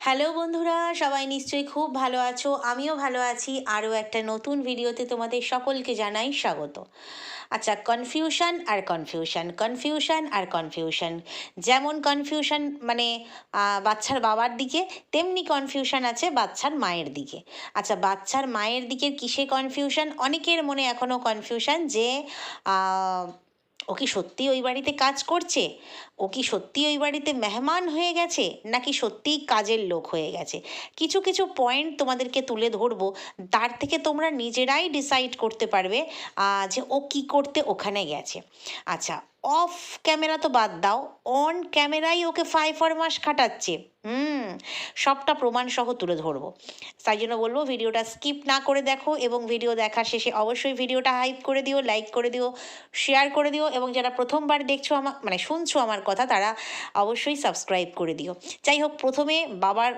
Hello বন্ধুরা, সবাই নিশ্চয়ই খুব ভালো আছো, আমিও ভালো আছি। আরও একটা নতুন ভিডিওতে তোমাদের সকলকে জানাই স্বাগত। আচ্ছা কনফিউশন আর কনফিউশন কনফিউশন আর কনফিউশন যেমন কনফিউশন মানে বাচ্চার বাবার দিকে, তেমনি কনফিউশন আছে বাচ্চার মায়ের দিকে। আচ্ছা বাচ্চার মায়ের দিকের কিসে কনফিউশন অনেকের মনে এখনও কনফিউশন যে ও কি সত্যি ওই বাড়িতে কাজ করছে? ও কি সত্যি ওই বাড়িতে মেহমান হয়ে গেছে? নাকি সত্যিই কাজের লোক হয়ে গেছে? কিছু কিছু পয়েন্ট তোমাদেরকে তুলে ধরবো। তার থেকে তোমরা নিজেরাই ডিসাইড করতে পারবে যে ও কি করতে ওখানে গেছে। আচ্ছা অফ ক্যামেরা তো বাদ দাও। অন ক্যামেরাই ওকে ফাই ফরমাস খাটাচ্ছে। হুম, সবটা প্রমাণ সহ তুলে ধরবো। তাই জন্য বলব, ভিডিওটা স্কিপ না করে দেখো এবং ভিডিও দেখার শেষে অবশ্যই ভিডিওটা হাইপ করে দিও লাইক করে দিও শেয়ার করে দিও এবং যারা প্রথমবার দেখছ আমার মানে শুনছো আমার কথা তারা অবশ্যই সাবস্ক্রাইব করে দিও। যাই হোক, প্রথমে বাবার,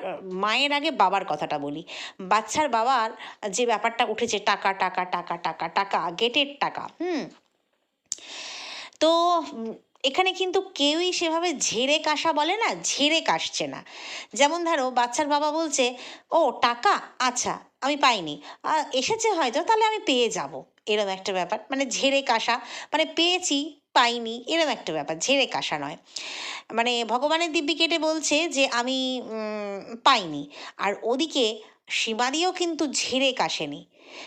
মায়ের আগে বাবার কথাটা বলি। বাচ্চার বাবার যে ব্যাপারটা উঠেছে, টাকা টাকা টাকা টাকা টাকা গেটের টাকা, হুম তো এখানে কিন্তু কেউই সেভাবে ঝেড়ে কাশা বলে না, ঝেড়ে কাশছে না। যেমন ধরো, বাচ্চার বাবা বলছে, ও, টাকা? আচ্ছা আমি পাইনি। এসেছে হয়তো, তাহলে আমি পেয়ে যাব। এরম একটা ব্যাপার। মানে ঝেড়ে কাশা মানে পেয়েছি, পাইনি, এরম একটা ব্যাপার। ঝেড়ে কাশা নয়। মানে ভগবানের দিব্যি কেটে বলছে যে, আমি পাইনি। আর ওদিকে সীমাদিও কিন্তু ঝেড়ে কাশেনি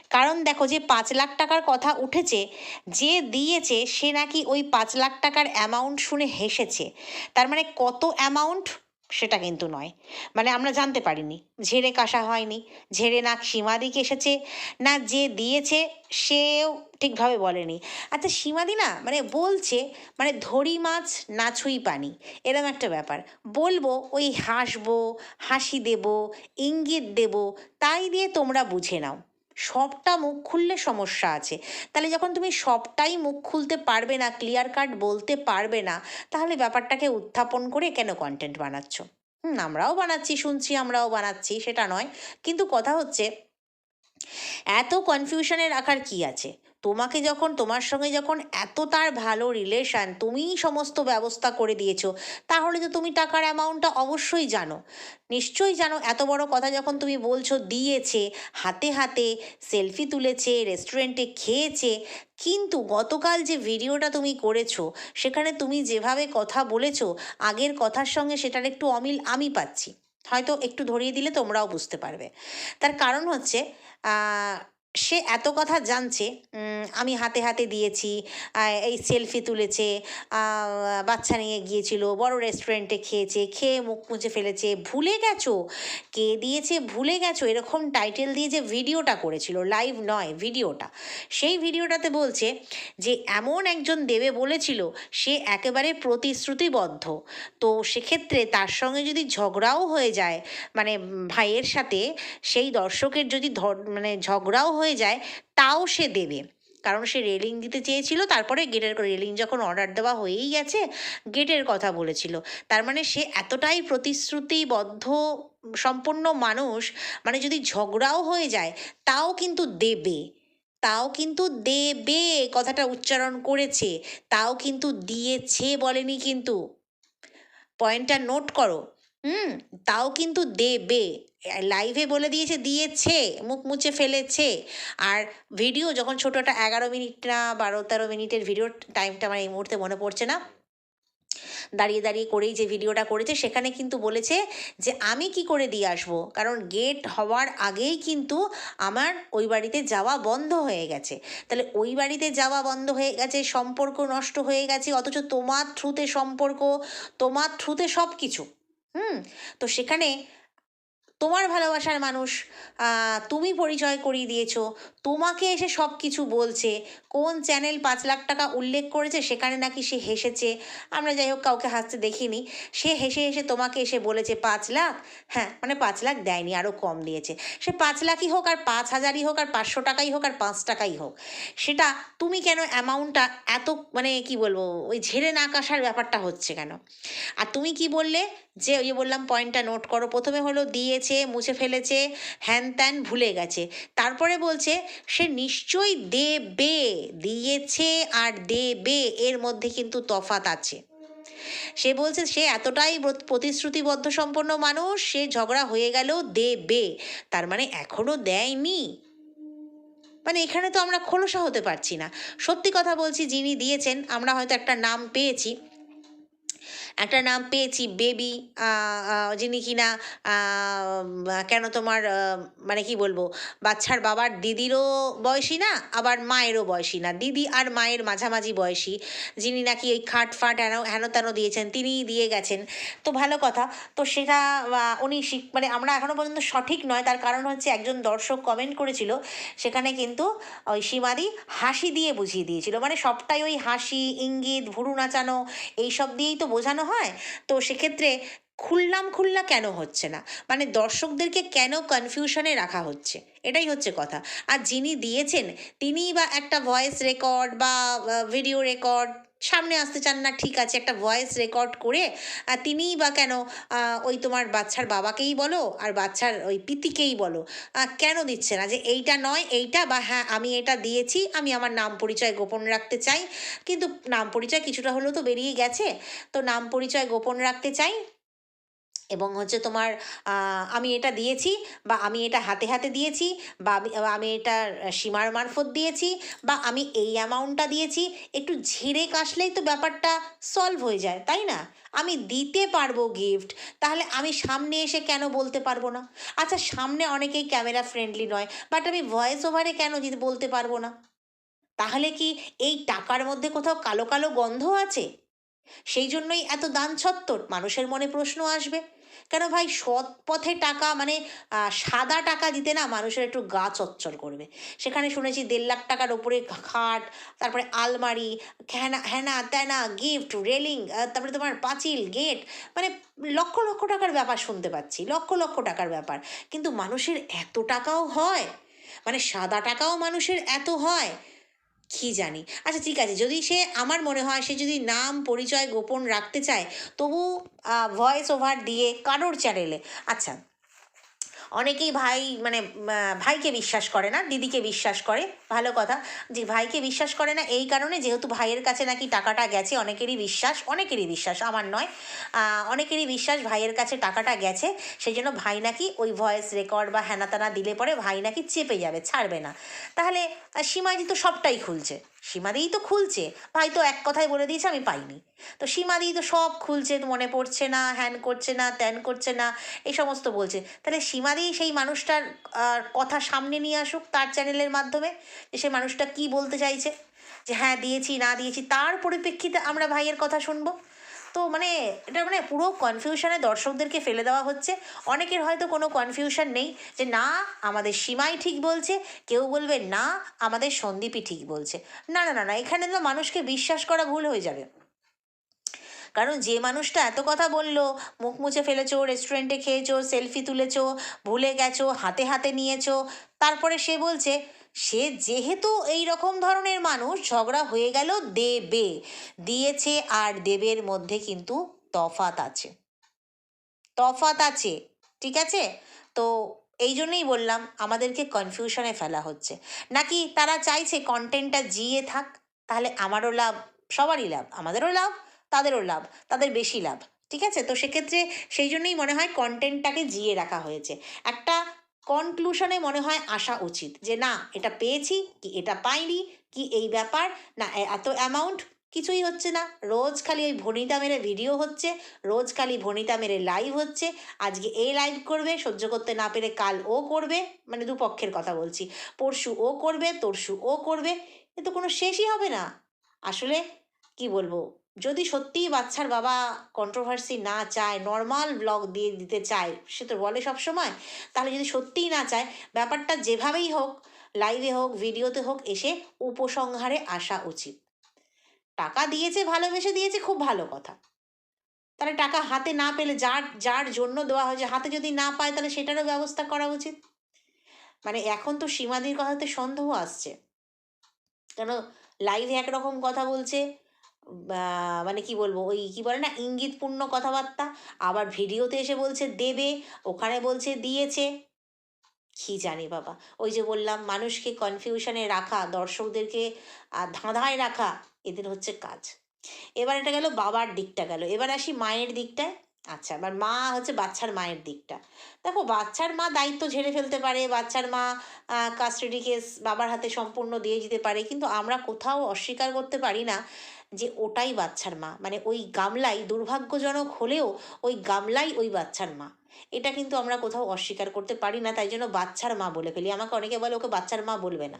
কারণ দেখো যে পাঁচ লাখ টাকার কথা উঠেছে, যে দিয়েছে সে নাকি ওই পাঁচ লাখ টাকার অ্যামাউন্ট শুনে হেসেছে। তার মানে কত অ্যামাউন্ট সেটা কিন্তু নয়। মানে আমরা জানতে পারিনি। ঝেড়ে কাশা হয়নি। ঝেড়ে না সীমাদিকে এসেছে? না, যে দিয়েছে সেও ঠিকভাবে বলেনি। আচ্ছা সীমাদি না মানে বলছে মানে ধরি মাছ না ছুঁই পানি। এরম একটা ব্যাপার। বলব, ওই হাসবো, হাসি দেব, ইঙ্গিত দেব, তাই দিয়ে তোমরা বুঝে নাও। সবটা মুখ খুললে সমস্যা আছে। তাহলে যখন তুমি সবটাই মুখ খুলতে পারবে না ক্লিয়ার কাট বলতে পারবে না, তাহলে ব্যাপারটাকে উত্থাপন করে কেন কন্টেন্ট বানাচ্ছ? হুম, আমরাও বানাচ্ছি, শুনছি, আমরাও বানাচ্ছি, সেটা নয়। কিন্তু কথা হচ্ছে, এত কনফিউশনে রাখার কি আছে? তোমাকে যখন, তোমার সঙ্গে যখন এত তার ভালো রিলেশন তুমিই সমস্ত ব্যবস্থা করে দিয়েছ, তাহলে তো তুমি টাকার অ্যামাউন্টটা অবশ্যই জানো। নিশ্চয়ই জানো, এত বড় কথা যখন তুমি বলছো, দিয়েছে, হাতে হাতে সেলফি তুলেছে রেস্টুরেন্টে খেয়েছে, কিন্তু গতকাল যে ভিডিওটা তুমি করেছ, সেখানে তুমি যেভাবে কথা বলেছ, আগের কথার সঙ্গে সেটার একটু অমিল আমি পাচ্ছি। হয়তো একটু ধরিয়ে দিলে তোমরাও বুঝতে পারবে। তার কারণ হচ্ছে সে এত কথা জানছে আমি হাতে হাতে দিয়েছি এই সেলফি তুলেছে বাচ্চা নিয়ে গিয়েছিল, বড় রেস্টুরেন্টে খেয়েছে, খেয়ে মুখ মুছে ফেলেছে, ভুলে গেছো? কে দিয়েছে, ভুলে গেছো? এরকম টাইটেল দিয়ে যে ভিডিওটা করেছিল লাইভ নয় ভিডিওটা সেই ভিডিওটাতে বলছে যে, এমন একজন দেবে বলেছিল, সে একেবারে প্রতিশ্রুতিবদ্ধ। তো সেক্ষেত্রে তার সঙ্গে যদি ঝগড়াও হয়ে যায় মানে ভাইয়ের সাথে, সেই দর্শকের যদি মানে ঝগড়াও হয়ে যায়, তাও সে দেবে। কারণ সে রেলিং দিতে চেয়েছিল, তারপরে গেটের রেলিং যখন অর্ডার দেওয়া হয়েই গেছে, গেটের কথা বলেছিল। তার মানে সে এতটাই প্রতিশ্রুতিবদ্ধ সম্পন্ন মানুষ মানে যদি ঝগড়াও হয়ে যায়, তাও কিন্তু দেবে। তাও কিন্তু দেবে, কথাটা উচ্চারণ করেছে, তাও কিন্তু দিয়েছে বলেনি কিন্তু। পয়েন্টটা নোট করো। হুম, তাও কিন্তু দেবে। লাইভে বলে দিয়েছে দিয়েছে, মুখ মুছে ফেলেছে। আর ভিডিও যখন ছোটো একটা এগারো মিনিট না বারো তেরো মিনিটের ভিডিও টাইমটা আমার এই মুহূর্তে মনে পড়ছে না। দাঁড়িয়ে দাঁড়িয়ে করেই যে ভিডিওটা করেছে, সেখানে কিন্তু বলেছে যে আমি কি করে দিয়ে আসব? কারণ গেট হওয়ার আগেই কিন্তু আমার ওই বাড়িতে যাওয়া বন্ধ হয়ে গেছে। তাহলে ওই বাড়িতে যাওয়া বন্ধ হয়ে গেছে, সম্পর্ক নষ্ট হয়ে গেছে, অথচ তোমার থ্রুতে সম্পর্ক, তোমার থ্রুতে সব কিছু হুম? তো সেখানে তোমার ভালোবাসার মানুষ তুমি পরিচয় করিয়ে দিয়েছ, তোমাকে এসে সব কিছু বলছে, কোন চ্যানেল পাঁচ লাখ টাকা উল্লেখ করেছে সেখানে নাকি সে হেসেছে, আমরা যাই হোক কাউকে হাসতে দেখিনি, সে হেসে হেসে তোমাকে এসে বলেছে পাঁচ লাখ হ্যাঁ মানে পাঁচ লাখ দেয়নি আরও কম দিয়েছে, সে পাঁচ লাখই হোক আর পাঁচ হাজারই হোক আর পাঁচশো টাকাই হোক আর পাঁচ টাকাই হোক, সেটা তুমি কেন অ্যামাউন্টটা এত মানে কি বলব, ওই ঝেড়ে না কাশার ব্যাপারটা হচ্ছে কেন? আর তুমি কি বললে? যে ওই বললাম পয়েন্টটা নোট করো। প্রথমে হলো দিয়েছে, মুছে ফেলেছে, হ্যান ত্যান ভুলে গেছে। তারপরে বলছে, সে নিশ্চয়ই দেবে, দিয়েছে আর দেবে, এর মধ্যে কিন্তু তফাত আছে। সে বলছে, সে এতটাই প্রতিশ্রুতিবদ্ধ সম্পন্ন মানুষ, সে ঝগড়া হয়ে গেলেও দেবে, তার মানে এখনও দেয়নি। মানে এখানে তো আমরা খোলসা হতে পারছি না। সত্যি কথা বলছি, যিনি দিয়েছেন, আমরা হয়তো একটা নাম পেয়েছি। একটা নাম পেয়েছি, বেবি যিনি কিনা কেন তোমার মানে কি বলব, বাচ্চার বাবার দিদিরও বয়সী না, আবার মায়েরও বয়সী না। দিদি আর মায়ের মাঝামাঝি বয়সী, যিনি নাকি ওই খাট ফাট হেন হেন তেন দিয়েছেন, তিনিই দিয়ে গেছেন। তো ভালো কথা, তো সেটা উনি শিখ- মানে আমরা এখনও পর্যন্ত সঠিক নয়, তার কারণ হচ্ছে একজন দর্শক কমেন্ট করেছিল, সেখানে কিন্তু ওই সীমাদি হাসি দিয়ে বুঝিয়ে দিয়েছিল। মানে সবটাই ওই হাসি, ইঙ্গিত, ভুরু নাচানো, এইসব দিয়েই তো বোঝানো হয়? তো সেক্ষেত্রে খুললাম খুল্লা কেন হচ্ছে না? মানে দর্শকদেরকে কেন কনফিউশনে রাখা হচ্ছে? এটাই হচ্ছে কথা। আর যিনি দিয়েছেন তিনি বা একটা ভয়েস রেকর্ড বা ভিডিও রেকর্ড সামনে আসতে চান না, ঠিক আছে, একটা ভয়েস রেকর্ড করে তিনি তিনিই বা কেন ওই তোমার বাচ্চার বাবাকেই বলো আর বাচ্চার ওই পিতিকেই বলো কেন দিচ্ছে না যে এইটা নয়, এইটা বা হ্যাঁ আমি এটা দিয়েছি, আমি আমার নাম পরিচয় গোপন রাখতে চাই, কিন্তু নাম পরিচয় কিছুটা হলেও তো বেরিয়ে গেছে, তো নাম পরিচয় গোপন রাখতে চাই এবং হচ্ছে তোমার আমি এটা দিয়েছি বা আমি এটা হাতে হাতে দিয়েছি বা আমি এটা সীমার মারফত দিয়েছি বা আমি এই অ্যামাউন্টটা দিয়েছি, একটু ঝেড়ে কাশলেই তো ব্যাপারটা সলভ হয়ে যায়, তাই না? আমি দিতে পারব গিফট তাহলে আমি সামনে এসে কেন বলতে পারব না? আচ্ছা সামনে অনেকেই ক্যামেরা ফ্রেন্ডলি নয় বাট আমি ভয়েস ওভারে কেন বলতে পারব না? তাহলে কি এই টাকার মধ্যে কোথাও কালো কালো গন্ধ আছে? সেই জন্যই এত দান ছত্তর মানুষের মনে প্রশ্ন আসবে, কেন ভাই সৎ পথে টাকা মানে সাদা টাকা দিতে না মানুষের একটু গা চচ্চল করবে। সেখানে শুনেছি দেড় লাখ টাকার ওপরে খাট, তারপরে আলমারি হ্যানা হ্যানা ত্যানা গিফট, রেলিং তারপরে তোমার পাঁচিল, গেট মানে লক্ষ লক্ষ টাকার ব্যাপার শুনতে পাচ্ছি, লক্ষ লক্ষ টাকার ব্যাপার। কিন্তু মানুষের এত টাকাও হয় মানে সাদা টাকাও মানুষের এত হয় কি জানি। আচ্ছা ঠিক আছে, যদি সে আমার মনে হয়, সে যদি নাম, পরিচয় গোপন রাখতে চায়, তবু ভয়েস ওভার দিয়ে কারোর চ্যানেলে আচ্ছা অনেকেই ভাই মানে ভাইকে বিশ্বাস করে না, দিদিকে বিশ্বাস করে, ভালো কথা। যে ভাইকে বিশ্বাস করে না, এই কারণে যেহেতু ভাইয়ের কাছে নাকি টাকাটা গেছে, অনেকেরই বিশ্বাস অনেকেরই বিশ্বাস, আমার নয়। অনেকেরই বিশ্বাস ভাইয়ের কাছে টাকাটা গেছে সেই জন্য ভাই নাকি ওই ভয়েস রেকর্ড বা হ্যানাতানা দিলে পরে ভাই নাকি চেপে যাবে, ছাড়বে না। তাহলে সীমাদি তো সবটাই খুলছে। সীমাদিই তো খুলছে। ভাই তো এক কথায় বলে দিয়েছে, আমি পাইনি। তো সীমাদি তো সব খুলছে মনে পড়ছে না, হ্যান করছে না, ত্যান করছে না, এই সমস্ত বলছে। তাহলে সীমাদি সেই মানুষটার কথা সামনে নিয়ে আসুক তার চ্যানেলের মাধ্যমে, যে সে মানুষটা কি বলতে চাইছে? যে হ্যাঁ দিয়েছি, না দিয়েছি, তার পরিপ্রেক্ষিতে আমরা ভাইয়ের কথা শুনব। তো মানে এটা মানে পুরো কনফিউশনে দর্শকদেরকে ফেলে দেওয়া হচ্ছে। অনেকের হয়তো কোনো কনফিউশন নেই যে না, আমাদের সীমাই ঠিক বলছে, কেউ বলবে না, আমাদের সন্দীপই ঠিক বলছে। না না না না, এখানে তো মানুষকে বিশ্বাস করা ভুল হয়ে যাবে। কারণ যে মানুষটা এত কথা বলল, মুখ মুছে ফেলেছো রেস্টুরেন্টে খেয়েছো সেলফি তুলেছো, ভুলে গেছো, হাতে হাতে নিয়েছো, তারপরে সে বলছে সে যেহেতু এই রকম ধরনের মানুষ, ঝগড়া হয়ে গেল দেবে। দিয়েছে আর দেবের মধ্যে কিন্তু তফাত আছে। তফাত আছে, ঠিক আছে? তো এই জন্যই বললাম, আমাদেরকে কনফিউশনে ফেলা হচ্ছে। নাকি তারা চাইছে কন্টেন্টটা জিয়ে থাক, তাহলে আমারও লাভ, সবারই লাভ, আমাদেরও লাভ, তাদেরও লাভ, তাদের বেশি লাভ, ঠিক আছে? তো সেক্ষেত্রে সেই জন্যই মনে হয় কন্টেন্টটাকে জিয়ে রাখা হয়েছে। একটা কনক্লুশনে মনে হয় আসা উচিত যে না, এটা পেয়েছি, কি এটা পাইনি, কি এই ব্যাপার, না এত অ্যামাউন্ট কিছুই হচ্ছে না। রোজ খালি ওই ভনিতা মেরে ভিডিও হচ্ছে, রোজ খালি ভনিতা মেরে লাইভ হচ্ছে। আজকে এই লাইভ করবে, সহ্য করতে না পেরে কাল ও করবে মানে দুপক্ষের কথা বলছি। পরশু ও করবে, তরশু ও করবে, এ তো কোনো শেষই হবে না। আসলে কি বলব যদি সত্যিই বাচ্চার বাবা কন্ট্রোভার্সি না চায় নর্মাল ব্লগ দিয়ে দিতে চায়, সে তো বলে সব সময় তাহলে যদি সত্যিই না চায়, ব্যাপারটা যেভাবেই হোক লাইভে হোক ভিডিওতে হোক, এসে উপসংহারে আসা উচিত। টাকা দিয়েছে, ভালোবেসে দিয়েছে, খুব ভালো কথা। তাহলে টাকা হাতে না পেলে যার যার জন্য দেওয়া হয়েছে হাতে যদি না পায়, তাহলে সেটারও ব্যবস্থা করা উচিত। মানে এখন তো সীমাদির কথাতে সন্দেহ আসছে। কেন? লাইভে একরকম কথা বলছে মানে কি বলব, ওই কি বলে না, ইঙ্গিতপূর্ণ কথাবার্তা। আবার ভিডিওতে এসে বলছে, দেবে ওখানে বলছে, দিয়েছে কি জানি বাবা। ওই যে বললাম, মানুষকে কনফিউশনে রাখা, দর্শকদেরকে ধাঁধায় রাখা, এদের হচ্ছে কাজ। এবার এটা গেল বাবার দিকটা গেল। এবার আসি মায়ের দিকটায়। আচ্ছা এবার মা হচ্ছে বাচ্চার মায়ের দিকটা। দেখো, বাচ্চার মা দায়িত্ব ঝেড়ে ফেলতে পারে, বাচ্চার মা কাস্টাডি কেস বাবার হাতে সম্পূর্ণ দিয়ে দিতে পারে। কিন্তু আমরা কোথাও অস্বীকার করতে পারি না। যে ওটাই বাচ্চার মা। মানে ওই গামলাই দুর্ভাগ্যজনক হলেও ওই গামলাই ওই বাচ্চার মা। এটা কিন্তু আমরা কোথাও অস্বীকার করতে পারি না, তাই জন্য বাচ্চার মা বলে ফেলি। আমাকে অনেকে বলে, ওকে বাচ্চার মা বলবে না।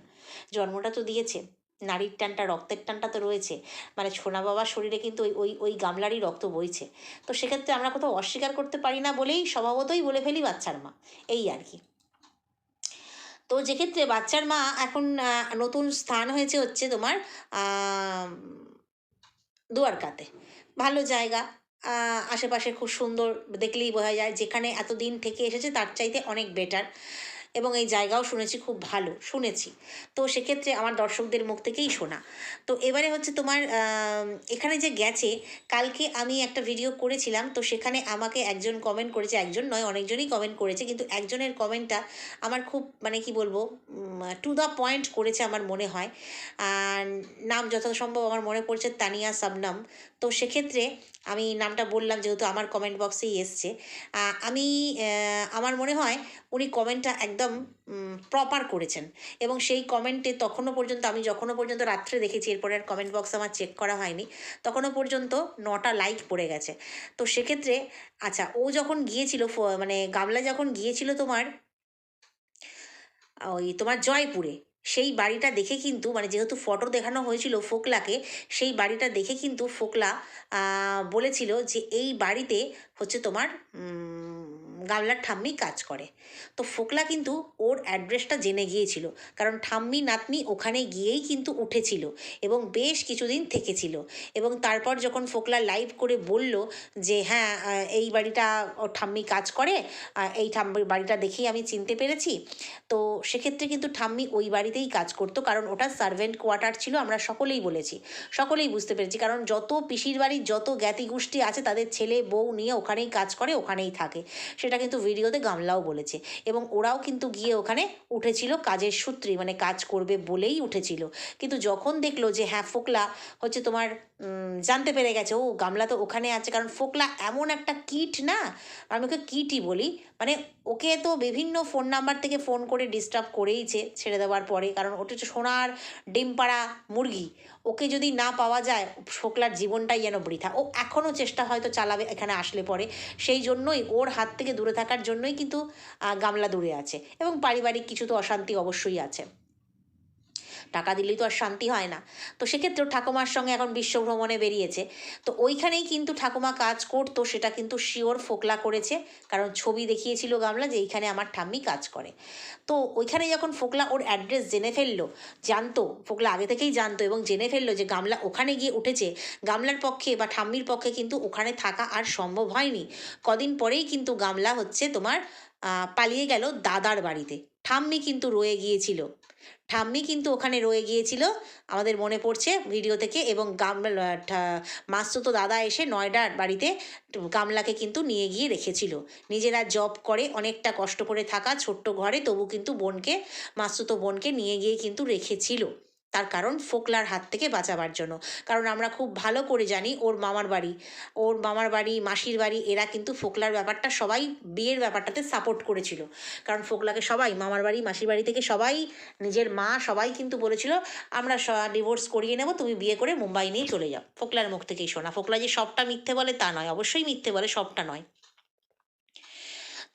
জন্মটা তো দিয়েছে। নারীর টানটা, রক্তের টানটা তো রয়েছে। মানে সোনা বাবার শরীরে কিন্তু ওই ওই ওই গামলারই রক্ত বইছে। তো সেক্ষেত্রে আমরা কোথাও অস্বীকার করতে পারি না বলেই স্বভাবতই বলে ফেলি বাচ্চার মা। এই আর কি। তো যেক্ষেত্রে বাচ্চার মা এখন নতুন স্থান হয়েছে হচ্ছে তোমার দুয়ারকাতে। ভালো জায়গা আশেপাশে খুব সুন্দর দেখলেই বোঝা যায় যেখানে এতদিন থেকে এসেছে তার চাইতে অনেক বেটার এবং এই জায়গাও শুনেছি খুব ভালো, শুনেছি। তো সেক্ষেত্রে আমার দর্শকদের মুখ থেকেই শোনা। তো এবারে হচ্ছে তোমার এখানে যে গেছে, কালকে আমি একটা ভিডিও করেছিলাম, তো সেখানে আমাকে একজন কমেন্ট করেছে, একজন নয়, অনেকজনই কমেন্ট করেছে, কিন্তু একজনের কমেন্টটা আমার খুব মানে কি বলব টু দ্য পয়েন্ট করেছে আমার মনে হয়। নাম যথাসম্ভব আমার মনে পড়ছে তানিয়া সাবনাম। তো সেক্ষেত্রে আমি নামটা বললাম যেহেতু আমার কমেন্ট বক্সেই এসছে। আমি আমার মনে হয় উনি কমেন্টটা একদম প্রপার করেছেন। এবং সেই কমেন্টে তখনও পর্যন্ত, আমি যখনও পর্যন্ত রাত্রে দেখেছি, এরপরে আর কমেন্ট বক্স আমার চেক করা হয়নি, তখনও পর্যন্ত নটা লাইক পড়ে গেছে। তো সেক্ষেত্রে আচ্ছা ও যখন গিয়েছিল মানে গামলা যখন গিয়েছিল তোমার, ওই তোমার জয়পুরে সেই বাড়িটা দেখে কিন্তু মানে যেহেতু ফটো দেখানো হয়েছিল ফোকলাকে, সেই বাড়িটা দেখে কিন্তু ফোকলা বলেছিল যে এই বাড়িতে হচ্ছে তোমার উম, গামলার ঠাম্মি কাজ করে। তো ফোকলা কিন্তু ওর অ্যাড্রেসটা জেনে গিয়েছিল কারণ ঠাম্মি নাতনি ওখানে গিয়েই কিন্তু উঠেছিল এবং বেশ কিছুদিন থেকেছিল। এবং তারপর যখন ফোকলা লাইভ করে বলল যে হ্যাঁ এই বাড়িটা ও ঠাম্মি কাজ করে এই ঠাম্মির বাড়িটা দেখেই আমি চিনতে পেরেছি। তো সেক্ষেত্রে কিন্তু ঠাম্মি ওই বাড়িতেই কাজ করতো কারণ ওটা সার্ভেন্ট কোয়ার্টার ছিল আমরা সকলেই বলেছি। সকলেই বুঝতে পেরেছি কারণ যত পিসির বাড়ির যত জ্ঞাতি গোষ্ঠী আছে তাদের ছেলে বউ নিয়ে ওখানেই কাজ করে ওখানেই থাকে। সেটা কিন্তু ভিডিওতে গামলাও বলেছে। এবং ওরাও কিন্তু গিয়ে ওখানে উঠেছিল কাজের সূত্রে মানে কাজ করবে বলেই উঠেছিল। কিন্তু যখন দেখল যে হ্যাঁ ফোকলা হচ্ছে তোমার জানতে পেরে গেছে, ও গামলা তো ওখানে আছে, কারণ ফোকলা এমন একটা কিট না, আমি ওকে কিটই বলি মানে ওকে তো বিভিন্ন ফোন নাম্বার থেকে ফোন করে ডিস্টার্ব করেইছে ছেড়ে দেওয়ার পরে। কারণ ওটা হচ্ছে সোনার ডিম পাড়া মুরগি। ওকে যদি না পাওয়া যায়, শোকলার জীবনটাই যেন বৃথা। ও এখনও চেষ্টা হয়তো চালাবে, এখানে আসলে পরে। সেই জন্যই ওর হাত থেকে দূরে থাকার জন্যই কিন্তু গামলা দূরে আছে। এবং পারিবারিক কিছু তো অশান্তি অবশ্যই আছে। টাকা দিলেই তো আর শান্তি হয় না। তো সেক্ষেত্রেও ঠাকুমার সঙ্গে এখন বিশ্ব ভ্রমণে বেরিয়েছে। তো ওইখানেই কিন্তু ঠাকুমা কাজ করতো, সেটা কিন্তু শিওর ফোকলা করেছে। কারণ ছবি দেখিয়েছিল গামলা যে এইখানে আমার ঠাম্মি কাজ করে। তো ওইখানে যখন ফোকলা ওর অ্যাড্রেস জেনে ফেলল, জানতো, ফোকলা আগে থেকেই জানতো এবং জেনে ফেলল যে গামলা ওখানে গিয়ে উঠেছে, গামলার পক্ষে বা ঠাম্মির পক্ষে কিন্তু ওখানে থাকা আর সম্ভব হয়নি। কদিন পরেই কিন্তু গামলা হচ্ছে তোমার পালিয়ে গেল দাদার বাড়িতে। ঠাম্মি কিন্তু রয়ে গিয়েছিল। ঠাম্মি কিন্তু ওখানে রয়ে গিয়েছিল। আমাদের মনে পড়ছে ভিডিও থেকে এবং গামলা মাসতুতো দাদা এসে নয়ডার বাড়িতে গামলাকে কিন্তু নিয়ে গিয়ে রেখেছিল। নিজেরা জব করে অনেকটা কষ্ট করে থাকা ছোট্ট ঘরে তবু কিন্তু বোনকে মাস্তুতো বোনকে নিয়ে গিয়ে কিন্তু রেখেছিল। তার কারণ ফোকলার হাত থেকে বাঁচাবার জন্য। কারণ আমরা খুব ভালো করে জানি ওর মামার বাড়ি। ওর মামার বাড়ি, মাসির বাড়ি, এরা কিন্তু ফোকলার ব্যাপারটা সবাই বিয়ের ব্যাপারটাতে সাপোর্ট করেছিল। কারণ ফোকলাকে সবাই, মামার বাড়ি, মাসির বাড়ি থেকে সবাই, নিজের মা সবাই কিন্তু বলেছিল, আমরা ডিভোর্স করিয়ে নেব, তুমি বিয়ে করে মুম্বাই নিয়ে চলে যাও। ফোকলার মুখ থেকেই শোনা। ফোকলা যে সবটা মিথ্যে বলে তা নয়। অবশ্যই মিথ্যে বলে সবটা নয়।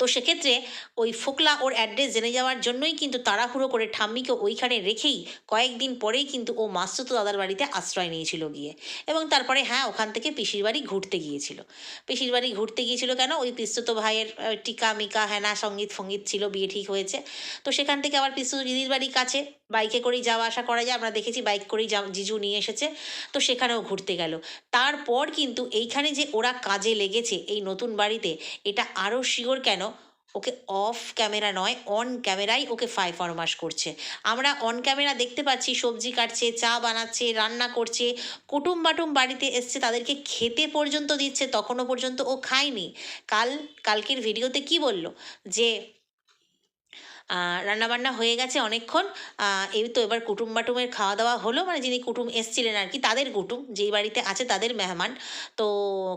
তো সেক্ষেত্রে ওই ফোকলা ওর অ্যাড্রেস জেনে যাওয়ার জন্যই কিন্তু তাড়াহুড়ো করে ঠাম্মিকে ওইখানে রেখেই কয়েকদিন পরেই কিন্তু ও মাসুত দাদার বাড়িতে আশ্রয় নিয়েছিল গিয়ে। এবং তারপরে হ্যাঁ ওখান থেকে পিসির বাড়ি ঘুরতে গিয়েছিল। পিসির বাড়ি ঘুরতে গিয়েছিল কেন? ওই পিস্তুত ভাইয়ের টিকা মিকা হ্যানা সংগীত, ফঙ্গীত ছিল, বিয়ে ঠিক হয়েছে। তো সেখান থেকে আবার পিস্তুত দিদির বাড়ি কাছে বাইকে করেই যাওয়া আসা করা যায়। আমরা দেখেছি বাইক করেই যা- জিজু নিয়ে এসেছে। তো সেখানেও ঘুরতে গেল। তারপর কিন্তু এইখানে যে ওরা কাজে লেগেছে এই নতুন বাড়িতে, এটা আরও শিওর কেন? ওকে অফ ক্যামেরা নয় অন ক্যামেরাই ওকে ফাই ফরমাস করছে। আমরা অন ক্যামেরা দেখতে পাচ্ছি, সবজি কাটছে, চা বানাচ্ছে, রান্না করছে, কুটুম বাটুম বাড়িতে এসছে, তাদেরকে খেতে পর্যন্ত দিচ্ছে, তখনও পর্যন্ত ও খায়নি। কাল, কালকের ভিডিওতে কি বলল? যে রান্নাবান্না হয়ে গেছে অনেকক্ষণ। এই তো এবার কুটুম বাটুমের খাওয়া দাওয়া হলো। মানে যিনি কুটুম এসছিলেন আর কি, তাদের কুটুম, যেই বাড়িতে আছে তাদের মেহমান। তো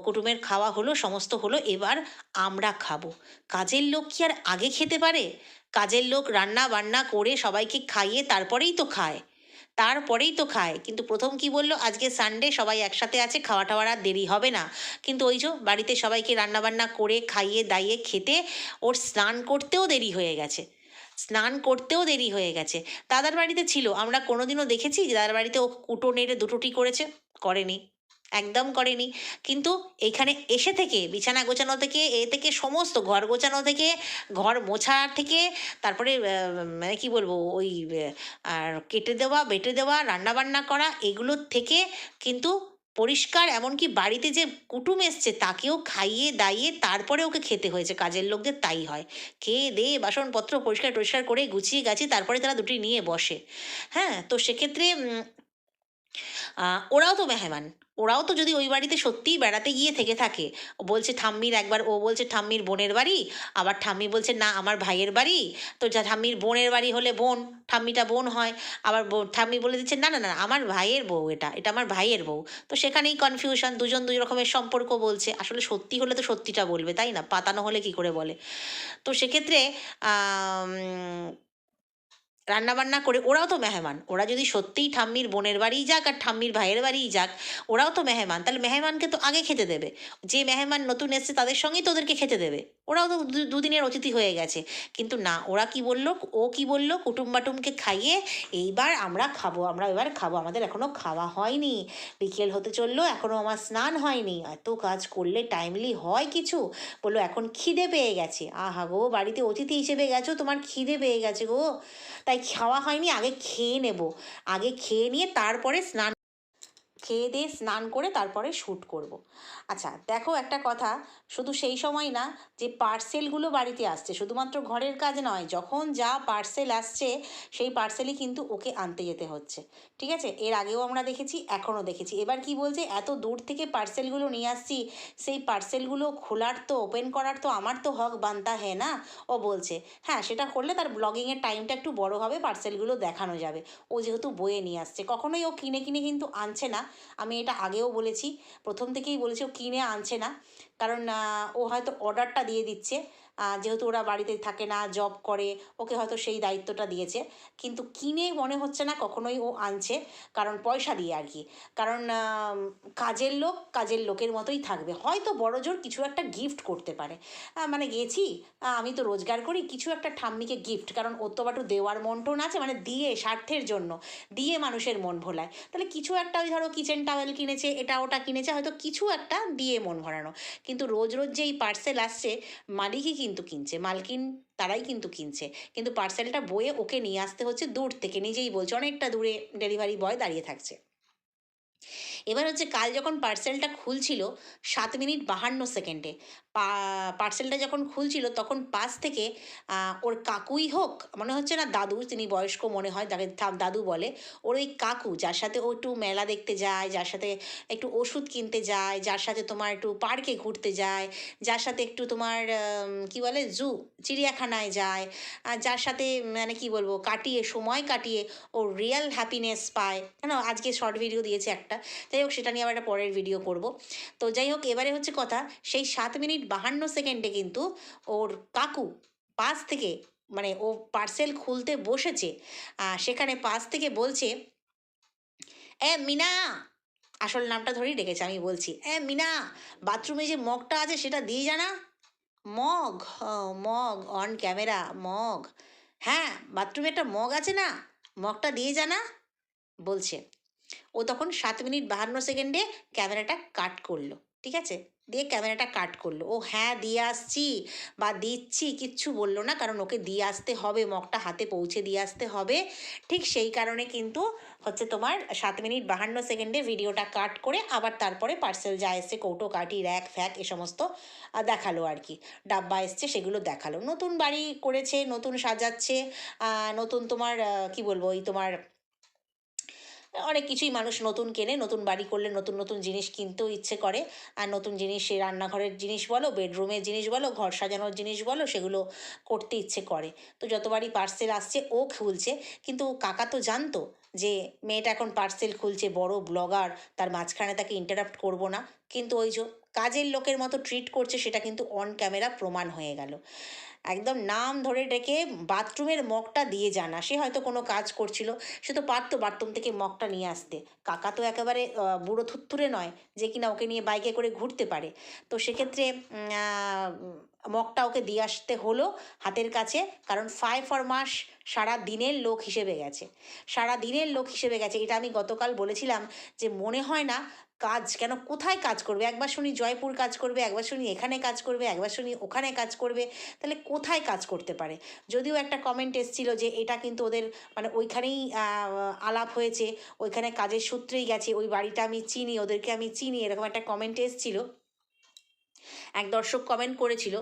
কুটুমের খাওয়া হলো, সমস্ত হলো। এবার আমরা খাব। কাজের লোক কি আর আগে খেতে পারে? কাজের লোক রান্না বান্না করে সবাইকে খাইয়ে তারপরেই তো খায়। তারপরেই তো খায়। কিন্তু প্রথম কি বলল? আজকে সানডে সবাই একসাথে আছে খাওয়া টাওয়ার আর দেরি হবে না। কিন্তু ওই যে বাড়িতে সবাইকে রান্নাবান্না করে খাইয়ে দাইয়ে খেতে, ওর স্নান করতেও দেরি হয়ে গেছে। স্নান করতেও দেরি হয়ে গেছে। দাদার বাড়িতে ছিল, আমরা কোনোদিনও দেখেছি যে দাদার বাড়িতে ও কুটো নেড়ে দুটোটি করেছে। করেনি, একদম করেনি। কিন্তু এখানে এসে থেকে, বিছানা গোছানো থেকে, এ থেকে সমস্ত ঘর গোছানো থেকে, ঘর মোছা থেকে, তারপরে মানে কি বলব, ওই আর কেটে দেওয়া, বেটে দেওয়া রান্না বান্না করা এগুলোর থেকে কিন্তু পরিষ্কার, এমনকি বাড়িতে যে কুটুম এসছে তাকেও খাইয়ে দাইয়ে তারপরে ওকে খেতে হয়েছে। কাজের লোকদের তাই হয়। খেয়ে দে, বাসনপত্র পরিষ্কার টরিষ্কার করে গুছিয়ে গাছি, তারপরে তারা দুটি নিয়ে বসে। হ্যাঁ তো সেক্ষেত্রে ওরাও তো মেহমান। ওরাও তো যদি ওই বাড়িতে সত্যিই বেড়াতে গিয়ে থেকে থাকে। বলছে, ঠাম্মির একবার, ও বলছে, ঠাম্মির বোনের বাড়ি? আবার ঠাম্মি বলছে, না, আমার ভাইয়ের বাড়ি। তো যা, ঠাম্মির বোনের বাড়ি হলে বোন, ঠাম্মিটা বোন হয়। আবার ঠাম্মি বলে দিচ্ছে, না না না, আমার ভাইয়ের বউ এটা এটা আমার ভাইয়ের বউ। তো সেখানেই কনফিউশন দুজন দুই রকমের সম্পর্ক বলছে। আসলে সত্যি হলে তো সত্যিটা বলবে, তাই না? পাতানো হলে কি করে বলে? তো সেক্ষেত্রে রান্নাবান্না করে, ওরাও তো মেহমান। ওরা যদি সত্যিই ঠাম্মির বোনের বাড়িই যাক আর ঠাম্মির ভাইয়ের বাড়িই যাক, ওরাও তো মেহমান। তাহলে মেহমানকে তো আগে খেতে দেবে। যে মেহমান নতুন এসছে তাদের সঙ্গেই তো ওদেরকে খেতে দেবে। ওরাও তো দুদিনের অতিথি হয়ে গেছে। কিন্তু না, ওরা কি বলল, ও কি বলল, কুটুম বাটুমকে খাইয়ে এইবার আমরা খাব, আমরা এবার খাব। আমাদের এখনও খাওয়া হয়নি। বিকেল হতে চলল, এখনও আমার স্নান হয়নি। এত কাজ করলে টাইমলি হয় কিছু? বলল, এখন খিদে পেয়ে গেছে। আহা গো, বাড়িতে অতিথি হিসেবে গেছো, তোমার খিদে পেয়ে গেছে গো। তাই খাওয়া হয়নি আগে খেয়ে নেব। আগে খেয়ে নিয়ে তারপরে স্নান খেয়ে দিয়ে স্নান করে তারপরে শ্যুট করব। আচ্ছা দেখো একটা কথা, শুধু সেই সময় না, যে পার্সেলগুলো বাড়িতে আসছে, শুধুমাত্র ঘরের কাজ নয়, যখন যা পার্সেল আসছে, সেই পার্সেলই কিন্তু ওকে আনতে যেতে হচ্ছে। ঠিক আছে? এর আগেও আমরা দেখেছি, এখনও দেখেছি। এবার কি বলছে, এত দূর থেকে পার্সেলগুলো নিয়ে আসছি, সেই পার্সেলগুলো খোলার তো ওপেন করার তো আমার তো হক বানতা হ্যাঁ না? ও বলছে হ্যাঁ সেটা করলে তার ব্লগিংয়ের টাইমটা একটু বড় হবে পার্সেলগুলো দেখানো যাবে। ও যেহেতু বয়ে নিয়ে আসছে, কখনোই ও কিনে কিনে কিন্তু আনছে না। আমি এটা আগেও বলেছি। প্রথম থেকেই বলেছি ও কিনে আনছে না। কারণ ও হয়তো অর্ডারটা দিয়ে দিচ্ছে। যেহেতু ওরা বাড়িতে থাকে না জব করে, ওকে হয়তো সেই দায়িত্বটা দিয়েছে। কিন্তু কিনে মনে হচ্ছে না কখনোই ও আনছে, কারণ পয়সা দিয়ে আর কি। কারণ কাজের লোক কাজের লোকের মতোই থাকবে। হয়তো বড় জোর কিছু একটা গিফট করতে পারে। মানে গেছি আমি তো রোজগার করি, কিছু একটা ঠাম্মিকে গিফট কারণ ওর তো বাটু দেওয়ার মন টন আছে মানে দিয়ে, স্বার্থের জন্য, দিয়ে মানুষের মন ভোলায়। তাহলে কিছু একটা ওই ধরো কিচেন টাওয়েল কিনেছে, এটা ওটা কিনেছে, হয়তো কিছু একটা দিয়ে মন ভরানো। কিন্তু রোজ রোজ যে এই পার্সেল আসছে, মালিকই কিন্তু কিনছে, মালকিন তারাই কিন্তু কিনছে। কিন্তু পার্সেলটা বয়ে ওকে নিয়ে আসতে হচ্ছে দূর থেকে, নিজেই বলছে, অনেকটা দূরে ডেলিভারি বয় দাঁড়িয়ে থাকছে। এবার হচ্ছে কাল যখন পার্সেলটা খুলছিল, সাত মিনিট বাহান্ন সেকেন্ডে পার্সেলটা যখন খুলছিল, তখন পাশ থেকে ওর কাকুই হোক, মনে হচ্ছে না দাদু তিনি বয়স্ক মনে হয়, তাকে দাদু বলে, ওর ওই কাকু, যার সাথে ও একটু মেলা দেখতে যায়, যার সাথে একটু ওষুধ কিনতে যায়, যার সাথে তোমার একটু পার্কে ঘুরতে যায়, যার সাথে একটু তোমার কি বলে জু চিড়িয়াখানায় যায় যার সাথে মানে কি বলব, কাটিয়ে, সময় কাটিয়ে ও রিয়েল হ্যাপিনেস পায়। কেন, আজকে শর্ট ভিডিও দিয়েছে একটা। যাই হোক, সেটা নিয়ে আবার একটা পরের ভিডিও করব। তো যাই হোক, এবারে হচ্ছে কথা, সেই সাত মিনিট বাহান্ন সেকেন্ডে কিন্তু ওর কাকু পাশ থেকে মানে ও পার্সেল খুলতে বসেছে সেখানে পাশ থেকে বলছে, এ মিনা! আসল নামটা ধরেই ডেকেছে, আমি বলছি, এ মিনা, বাথরুমে যে মগটা আছে সেটা দিয়ে জানা mug? Mug on camera mug. হ্যাঁ বাথরুমে একটা মগ আছে না, মগটা দিয়ে জানা বলছে। ও তখন সাত মিনিট বাহান্ন সেকেন্ডে ক্যামেরাটা কাট করল, ঠিক আছে? দিয়ে ক্যামেরাটা কাট করল। ও হ্যাঁ দিয়ে আসছি বা দিচ্ছি কিচ্ছু বলল না, কারণ ওকে দিয়ে আসতে হবে, মগটা হাতে পৌঁছে দিয়ে আসতে হবে। ঠিক সেই কারণে কিন্তু হচ্ছে তোমার সাত মিনিট বাহান্ন সেকেন্ডে ভিডিওটা কাট করে আবার তারপরে পার্সেল যা এসছে, কৌটো কাটি র্যাক, ফ্যাক এ সমস্ত দেখাল আর কি। ডাব্বা এসছে, সেগুলো দেখাল। নতুন বাড়ি করেছে, নতুন সাজাচ্ছে নতুন তোমার কি বলব, ওই তোমার অনেক কিছুই মানুষ নতুন কেনে, নতুন বাড়ি করলে নতুন নতুন জিনিস কিনতেও ইচ্ছে করে। আর নতুন জিনিস সে রান্নাঘরের জিনিস বলো, বেডরুমের জিনিস বলো, ঘর সাজানোর জিনিস বলো, সেগুলো করতে ইচ্ছে করে। তো যতবারই পার্সেল আসছে, ও খুলছে। কিন্তু কাকা তো জানতো যে মেয়েটা এখন পার্সেল খুলছে, বড় ব্লগার তার মাঝখানে তাকে ইন্টারাপ্ট করব না। কিন্তু ওই যে কাজের লোকের মতো ট্রিট করছে, সেটা কিন্তু অন ক্যামেরা প্রমাণ হয়ে গেল। একদম নাম ধরে ডেকে বাথরুমের মগটা দিয়ে জানা সে হয়তো কোনো কাজ করছিল, সে তো পারতো বাথরুম থেকে মগটা নিয়ে আসতে। কাকা তো একেবারে বুড়ো থুত্থুরে নয় যে কিনা ওকে নিয়ে বাইকে করে ঘুরতে পারে। তো সেক্ষেত্রে মগটা ওকে দিয়ে আসতে হলো হাতের কাছে, কারণ ফাই ফর মাস সারা দিনের লোক হিসেবে গেছে। সারা দিনের লোক হিসেবে গেছে, এটা আমি গতকাল বলেছিলাম যে মনে হয় না কাজ, কেন কোথায় কাজ করবে? একবার শুনি জয়পুর কাজ করবে, একবার শুনি এখানে কাজ করবে, একবার শুনি ওখানে কাজ করবে, তাহলে কোথায় কাজ করতে পারে? যদিও একটা কমেন্ট এসেছিল যে এটা কিন্তু ওদের মানে ওইখানেই আলাপ হয়েছে, ওইখানে কাজের সূত্রেই গেছে, ওই বাড়িটা আমি চিনি, ওদেরকে আমি চিনি, এরকম একটা কমেন্ট এসেছিল। এক দর্শক কমেন্ট করেছিল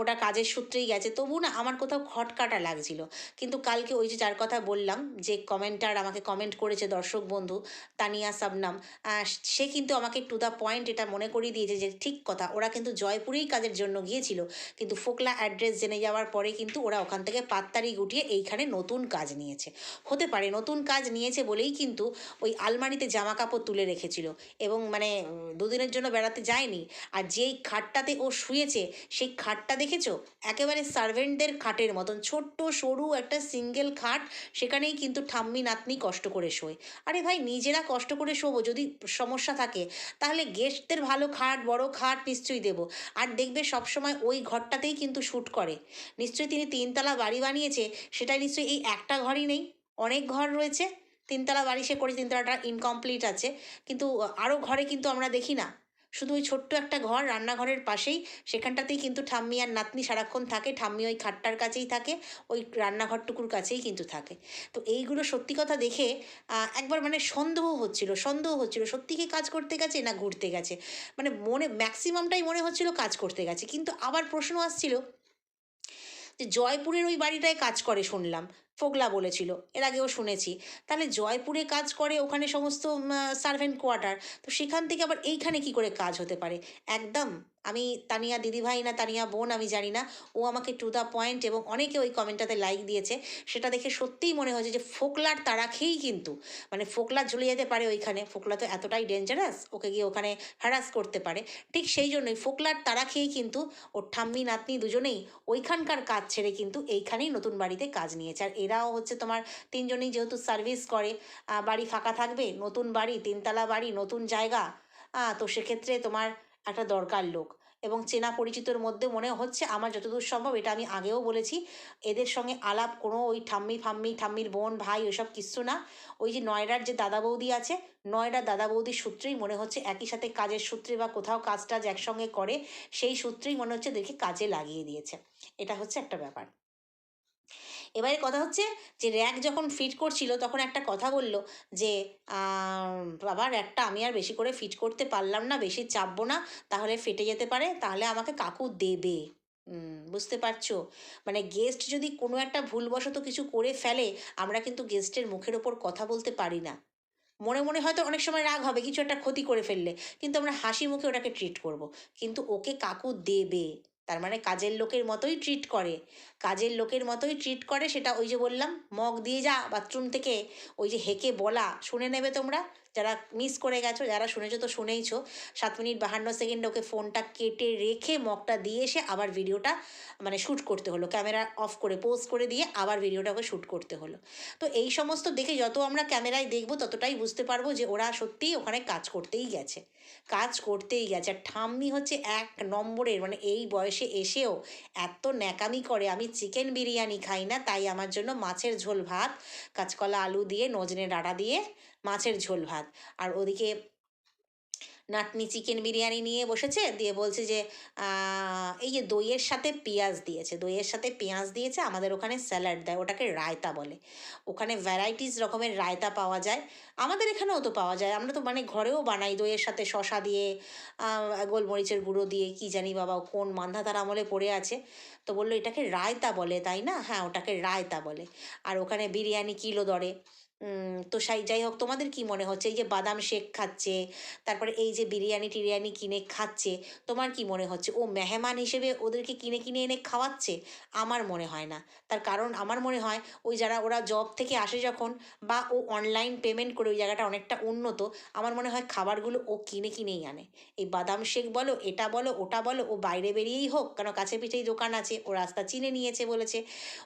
ওটা কাজের সূত্রেই গেছে। তবু না আমার কোথাও খটকাটা লাগছিল। কিন্তু কালকে ওই যে যার কথা বললাম, যে কমেন্টার আমাকে কমেন্ট করেছে দর্শক বন্ধু, তানিয়া সাবনাম সে কিন্তু আমাকে টু দ্য পয়েন্ট এটা মনে করিয়ে দিয়েছে যে ঠিক কথা, ওরা কিন্তু জয়পুরেই কাজের জন্য গিয়েছিল। কিন্তু ফোকলা অ্যাড্রেস জেনে যাওয়ার পরে কিন্তু ওরা ওখান থেকে পাত্তারি গুটিয়ে এইখানে নতুন কাজ নিয়েছে। হতে পারে নতুন কাজ নিয়েছে বলেই কিন্তু ওই আলমারিতে জামা কাপড় তুলে রেখেছিল। এবং মানে দুদিনের জন্য বেড়াতে যায়নি। আর যেই খাটটাতে ও শুয়েছে, সেই খাটটা দেখেছ? একেবারে সার্ভেন্টদের খাটের মতন, ছোট্ট, সরু একটা সিঙ্গেল খাট, সেখানেই কিন্তু ঠাম্মি নাতনি কষ্ট করে শোয়। আরে ভাই, নিজেরা কষ্ট করে শোবো যদি সমস্যা থাকে, তাহলে গেস্টদের ভালো খাট, বড় খাট নিশ্চয়ই দেবো। আর দেখবে সবসময় ওই ঘরটাতেই কিন্তু শ্যুট করে। নিশ্চয়ই তিনি তিনতলা বাড়ি বানিয়েছে সেটা নিশ্চয়ই এই একটা ঘরই নেই। অনেক ঘর রয়েছে, তিনতলা বাড়ি সে করে তিনতলাটা ইনকমপ্লিট আছে। কিন্তু আরও ঘরে কিন্তু আমরা দেখি না। শুধু ওই ছোট্ট একটা ঘর রান্নাঘরের পাশেই, সেখানটাতেই কিন্তু ঠাম্মি আর নাতনি সারাক্ষণ থাকে। ঠাম্মি ওই খাটটার কাছেই থাকে, ওই রান্নাঘরটুকুর কাছেই কিন্তু থাকে। তো এইগুলো সত্যি কথা দেখে একবার মানে সন্দেহ হচ্ছিল সন্দেহ হচ্ছিল, সত্যি কি কাজ করতে গেছে না ঘুরতে গেছে? মানে মনে ম্যাক্সিমামটাই মনে হচ্ছিল কাজ করতে গেছে। কিন্তু আবার প্রশ্ন আসছিল যে জয়পুরের ওই বাড়িটায় কাজ করে শুনলাম। ফোগলা বলেছিল, এর আগেও শুনেছি। তাহলে জয়পুরে কাজ করে ওখানে সমস্ত সার্ভেন্ট কোয়ার্টার তো সেখান থেকে আবার এইখানে কি করে কাজ হতে পারে? একদম আমি তানিয়া দিদিভাই না তানিয়া বোন আমি জানি না। ও আমাকে টু দ্য পয়েন্ট এবং অনেকে ওই কমেন্টটাতে লাইক দিয়েছে। সেটা দেখে সত্যিই মনে হয়েছে যে ফোকলার তারা খেয়েই কিন্তু। মানে ফোকলা ঝুলে যেতে পারে ওইখানে। ফোকলা তো এতটাই ডেঞ্জারাস ওকে গিয়ে ওখানে হ্যারাস করতে পারে। ঠিক সেই জন্যই ফোকলার তারা খেয়েই কিন্তু ওর ঠাম্মি, নাতনি দুজনেই ওইখানকার কাজ ছেড়ে কিন্তু এইখানেই নতুন বাড়িতে কাজ নিয়েছে। আর এরাও হচ্ছে তোমার তিনজনেই যেহেতু সার্ভিস করে বাড়ি ফাঁকা থাকবে, নতুন বাড়ি, তিনতলা বাড়ি, নতুন জায়গা তো সেক্ষেত্রে তোমার একটা দরকার লোক। এবং চেনা পরিচিতর মধ্যে মনে হচ্ছে আমার যতদূর সম্ভব, এটা আমি আগেও বলেছি, এদের সঙ্গে আলাপ কোনো ওই ঠাম্মি ফাম্মি, ঠাম্মির বোন, ভাই ওসব কিচ্ছু না। ওই যে নয়ডার যে দাদা বৌদি আছে, নয়ডার দাদা বৌদির সূত্রেই মনে হচ্ছে একই সাথে কাজের সূত্রে বা কোথাও কাজ টাজ একসঙ্গে করে, সেই সূত্রেই মনে হচ্ছে দেখে কাজে লাগিয়ে দিয়েছে। এটা হচ্ছে একটা ব্যাপার। এবারে কথা হচ্ছে যে র্যাক যখন ফিট করছিল তখন একটা কথা বলল যে বাবা, র্যাকটা আমি আর বেশি করে ফিট করতে পারলাম না, বেশি চাপবো না, তাহলে ফেটে যেতে পারে, তাহলে আমাকে কাকু দেবে। বুঝতে পারছ? মানে গেস্ট যদি কোনো একটা ভুলবশত কিছু করে ফেলে, আমরা কিন্তু গেস্টের মুখের ওপর কথা বলতে পারি না। মনে মনে হয়তো অনেক সময় রাগ হবে, কিছু একটা ক্ষতি করে ফেললে, কিন্তু আমরা হাসি মুখে ওটাকে ট্রিট করব। কিন্তু ওকে কাকু দেবে। তার মানে কাজের লোকের মতোই ট্রিট করে। কাজের লোকের মতোই ট্রিট করে, সেটা ওই যে বললাম, মগ দিয়ে যা বাথরুম থেকে, ওই যে হেঁকে বলা, শুনে নেবে তোমরা। যারা মিস করে গেছো, যারা শুনেছো তো শুনেইছো, সাত মিনিট বাহান্ন সেকেন্ডে ওকে ফোনটা কেটে রেখে মগটা দিয়ে এসে আবার ভিডিওটা মানে শ্যুট করতে হলো। ক্যামেরা অফ করে পোজ করে দিয়ে আবার ভিডিওটা ওকে শ্যুট করতে হলো। তো এই সমস্ত দেখে যত আমরা ক্যামেরায় দেখব, ততটাই বুঝতে পারব যে ওরা সত্যিই ওখানে কাজ করতেই গেছে। কাজ করতেই গেছে। আর ঠাম্মি হচ্ছে এক নম্বরের মানে এই বয়সে এসেও এত ন্যাকামি করে, আমি চিকেন বিরিয়ানি খাই না, তাই আমার জন্য মাছের ঝোল ভাত, কাঁচকলা আলু দিয়ে, নজনে ডাঁটা দিয়ে মাছের ঝোল ভাত। আর ওদিকে নাতনি চিকেন বিরিয়ানি নিয়ে বসেছে, দিয়ে বলছে যে এই যে দইয়ের সাথে পেঁয়াজ দিয়েছে। দইয়ের সাথে পেঁয়াজ দিয়েছে, আমাদের ওখানে স্যালাড দেয়, ওটাকে রায়তা বলে। ওখানে ভ্যারাইটিস রকমের রায়তা পাওয়া যায়। আমাদের এখানেও তো পাওয়া যায়। আমরা তো মানে ঘরেও বানাই দইয়ের সাথে শশা দিয়ে গোলমরিচের গুঁড়ো দিয়ে, কি জানি বাবা কোন মান্ধাতার আমলে পড়ে আছে। তো বলল এটাকে রায়তা বলে, তাই না? হ্যাঁ ওটাকে রায়তা বলে। আর ওখানে বিরিয়ানি কিলো দরে। তো সাই, যাই হোক, তোমাদের কি মনে হচ্ছে? এই যে বাদাম শেক খাচ্ছে, তারপরে এই যে বিরিয়ানি টিরিয়ানি কিনে খাচ্ছে, তোমার কি মনে হচ্ছে? ও মেহমান হিসেবে ওদেরকে কিনে কিনে এনে খাওয়াচ্ছে? আমার মনে হয় না। তার কারণ আমার মনে হয়, ওই যারা, ওরা জব থেকে আসে যখন বা ও অনলাইন পেমেন্ট করে ওই জায়গাটা অনেকটা উন্নত, আমার মনে হয় খাবারগুলো ও কিনে কিনেই আনে। এই বাদাম শেক বলো, এটা বলো, ওটা বলো, ও বাইরে বেরিয়েই হোক, কেন কাছে পিঠেই দোকান আছে, ও রাস্তা চিনে নিয়েছে বলেছে।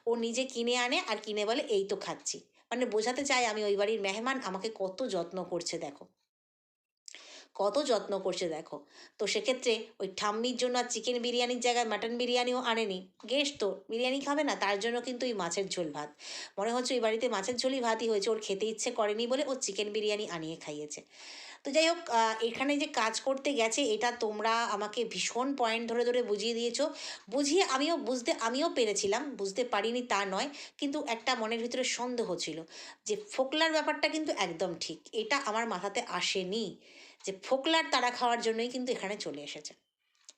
ও নিজে কিনে আনে আর কিনে বলে, এই তো খাচ্ছি। মানে বোঝাতে চাই আমি ওই বাড়ির মেহমান আমাকে কত যত্ন করছে দেখো। কত যত্ন করছে দেখো। তো সেক্ষেত্রে ওই ঠাম্মির জন্য আর চিকেন বিরিয়ানির জায়গায় মাটন বিরিয়ানিও আনেনি। গেস্ট তো, বিরিয়ানি খাবে না, তার জন্য কিন্তু ওই মাছের ঝোল ভাত। মনে হচ্ছে ওই বাড়িতে মাছের ঝোলই ভাতই হয়েছে, ওর খেতে ইচ্ছে করেনি বলে ও চিকেন বিরিয়ানি আনিয়ে খাইয়েছে। তো যাই হোক এখানে যে কাজ করতে গেছে, এটা তোমরা আমাকে ভীষণ পয়েন্ট ধরে ধরে বুঝিয়ে দিয়েছ। বুঝিয়ে আমিও বুঝতে, আমিও পেরেছিলাম, বুঝতে পারিনি তা নয়, কিন্তু একটা মনের ভিতরে সন্দেহ ছিল যে ফোকলার ব্যাপারটা কিন্তু একদম ঠিক, এটা আমার মাথাতে আসেনি যে ফোকলার তারা খাওয়ার জন্যই কিন্তু এখানে চলে এসেছে।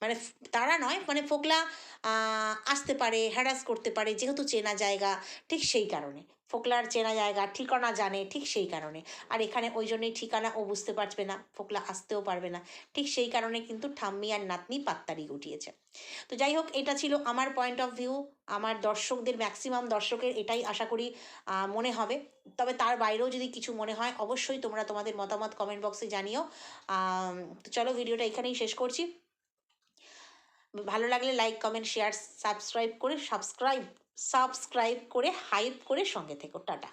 মানে তারা নয় মানে ফোকলা আসতে পারে হ্যারাস করতে পারে, যেহেতু চেনা জায়গা, ঠিক সেই কারণে। ফোকলার চেনা জায়গা, ঠিকানা জানে ঠিক সেই কারণে। আর এখানে ওই জন্যই ঠিকানা ও বুঝতে পারবে না, ফোকলা আসতেও পারবে না। ঠিক সেই কারণে কিন্তু ঠাম্মি আর নাতনি পাত্তারি উঠিয়েছে তো যাই হোক, এটা ছিল আমার পয়েন্ট অফ ভিউ আমার দর্শকদের ম্যাক্সিমাম দর্শকের এটাই আশা করি মনে হবে। তবে তার বাইরেও যদি কিছু মনে হয়, অবশ্যই তোমরা তোমাদের মতামত কমেন্ট বক্সে জানিও। তো চলো ভিডিওটা এখানেই শেষ করছি। ভালো লাগলে লাইক কমেন্ট শেয়ার সাবস্ক্রাইব করে সাবস্ক্রাইব সাবস্ক্রাইব করে হাইপ করে সঙ্গে থেকো। টাটা।